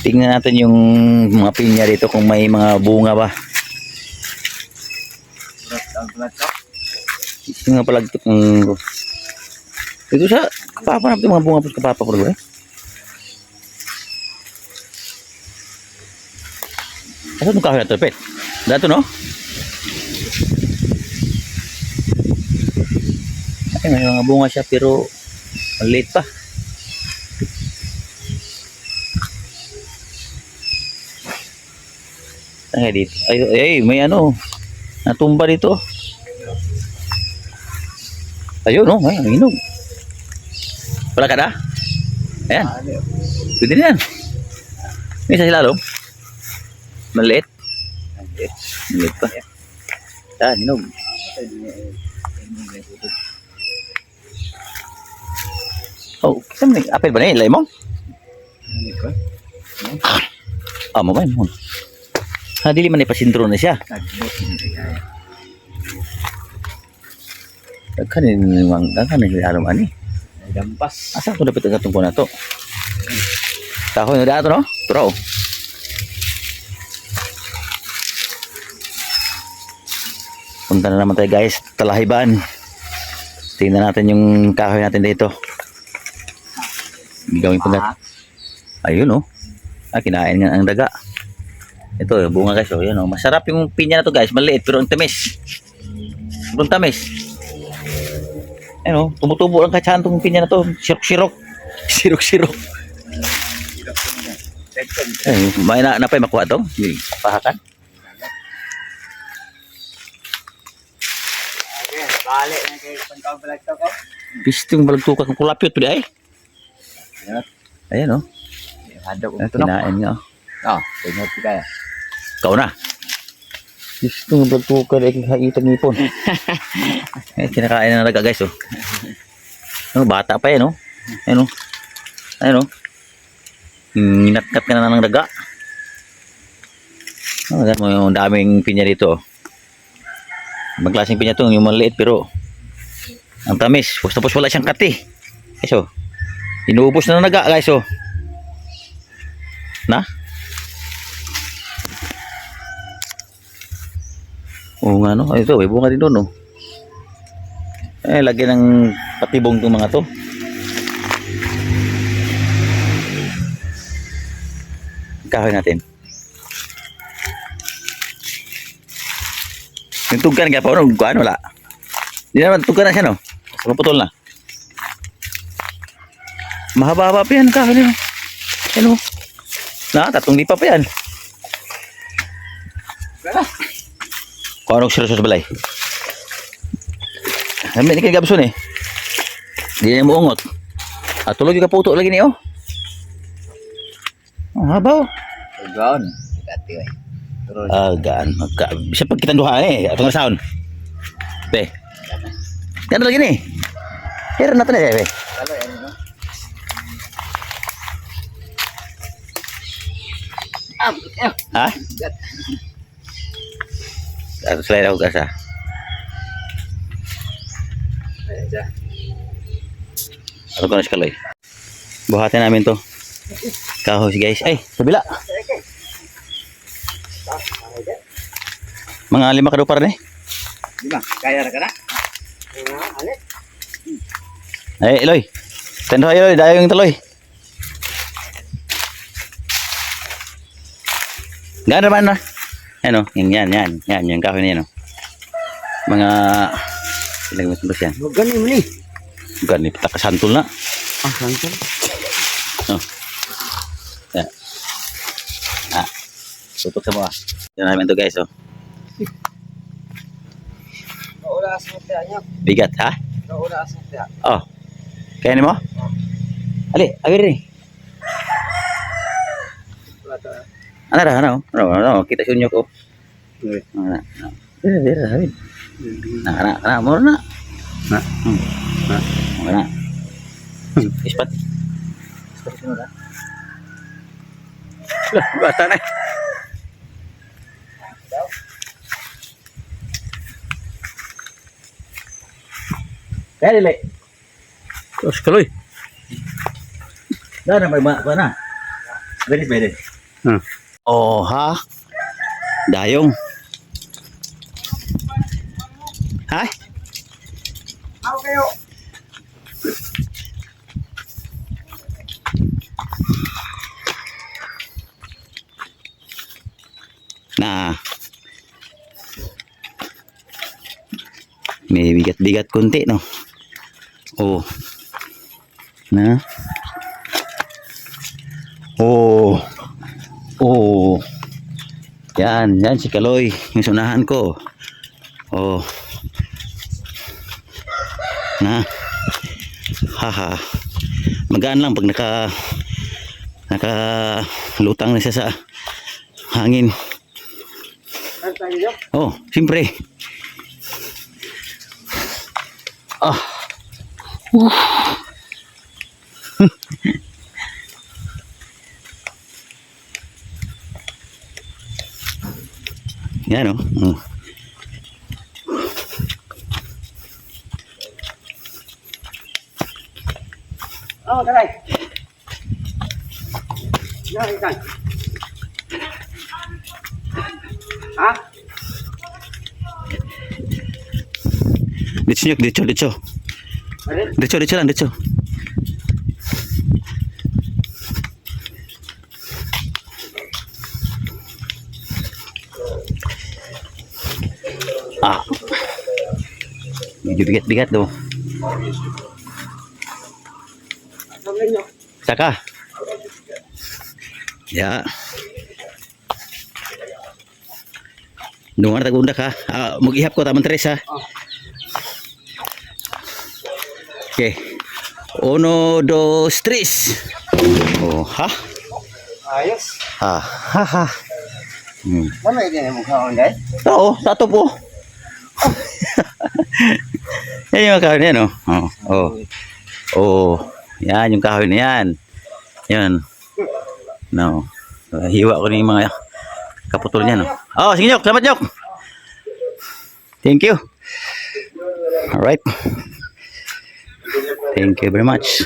Tingnan natin yung mga pinya dito kung may mga bunga ba. Yung mga palagtok ng... Dito sa kapapa na mga bunga po sa kapapa ko eh. Asa itong kahoy na ito? Dato, no? Ay, may mga bunga siya pero maliit pa. Ay, dito. Ay, ay, may ano. Natumba dito. Ayun, no? Ay, ang inog. Wala ka na? Ayan. Pwede na yan. May isa sila, lom. Maliit. Maliit pa. Ayan, inog. Oh, kasi may apel ba na yun? Lemon? Ah, mo ba yun? Ha, dili man ipasintro na siya. Ni mang daghan ni alam ani. Dampas. Asa ko dapat gatong ko na to? Kahoy na dato no? Turo. Punta na naman tayo guys, Talahiban. Tingnan natin yung kahoy natin dito. Gawin po natin. Ayun oh. Ah, kinain nga ang daga. Ito, bunga guys. Oh, yun, oh. Masarap yung pinya na to guys. Maliit pero ang tamis. Sobrang tamis. Ayun oh, tumutubo lang katsahan tong pinya na to. Sirok-sirok. Sirok-sirok. Eh, may na, napay makuha to. Pahakan. Balik na kayo pantawag balik to ko. Pisting balagtuka kung kulapyot di ay. Yan. Ayan oh. Hadap Ah, Kinain nga. oh. Ah, tingnan ko kaya. Ikaw na. Pisting balagtuka di ay kaitang ipon. eh, kinakain na naga guys oh. Ano, bata pa yan oh. Ayan oh. Ayan oh. Ninatkat ka na ng daga. Oh, mo yung daming pinya dito. oh. Ibang klaseng pinya to, yung maliit pero ang tamis. Tapos wala siyang kati. Guys oh. Inuubos na ng daga guys oh. Na? Oo nga no. Ito, may bunga din doon no. Eh, lagyan ng patibong itong mga to. Kahoy natin. Yung tugkan ka pa, ano, kuhaan, wala. Hindi naman, tugkan na siya, no? Puputol na. Mahaba-haba pa yan, kahoy nyo. Ano? Na, tatong lipa pa yan. Kung anong seryoso sa balay. Kami ni Gabson eh. Hindi na mo ungot. At tulog yung kaputo lagi niyo. Oh. Gawon. Dati ay. Pero Ah, gaan. Magka, siya pag kitang duha eh. Atong sound. Be. Yan lagi ni. Hira natin eh, be. kalo ano no? Ah, eh. Ha? Ato sila ako gasa. Ato ko na si Kaloy. Buhatin namin to. Kahoy guys. Ay, kabila. Mga lima ka daw para ni. Di ba? Kaya ra ka na? Ay, Eloy. Tendo ayo, dayo yung taloy. Gano'n naman na. Ano, yan, yan, yan. Yan, yung kahoy na yan. oh. Mga, ilang mas ba yan? Mo gani mo ni. Ganit, takasantol na. Ah, sangkal. Yan. Ah, tutok sa mga. Yan namin to guys, oh. Naula sa mga niya. Bigat, ha? Naula sa mga. Oh. Kaya ni mo? Ali, agad rin. Wala to. Ano ra, ano? Ano, ano, kita sa inyo ko. Ano. Dira, dira, sabi. Na, kana, kana, mo na. Na, hmm. Na, mo na. Ispat. Ispat sino na? Lah, bata na. Kaya dili. Terus kaloy. Dah na may ba na. Beres beres. Hmm. Oh, ha? Dayong. Ha? Ako kayo. Na. May bigat-bigat konti, no? Oh. Na. Oh. Yan, yan si Kaloy, yung sunahan ko. Oh. Na. Haha. Magaan lang pag naka naka lutang na siya sa hangin. Oh, siyempre. Ah. Woo. Yan oh. Mm. Oo, taray. Yan, ikan. Ha? Dito, dito, dito. Ano? Dito, dito lang, dito. Ah. Medyo bigat-bigat do. Saka. Ya. Dungan tagunda ka. Ah, mag-ihap ko taman tres ha. Oh. Okay. Uno, dos, tres. Oh, ha? Ayos. Ha, ha, ha. Hmm. Ano yun yung mukha ko, Day? Oo, tato po. yan yung kahoy na yan, oh. Oh, oh. Oh, yan yung kahoy na yan. No. Hiwa ko na mga kaputol niya, no. Oh, sige, Jok. Salamat, Jok. Thank you. Alright. Thank you very much.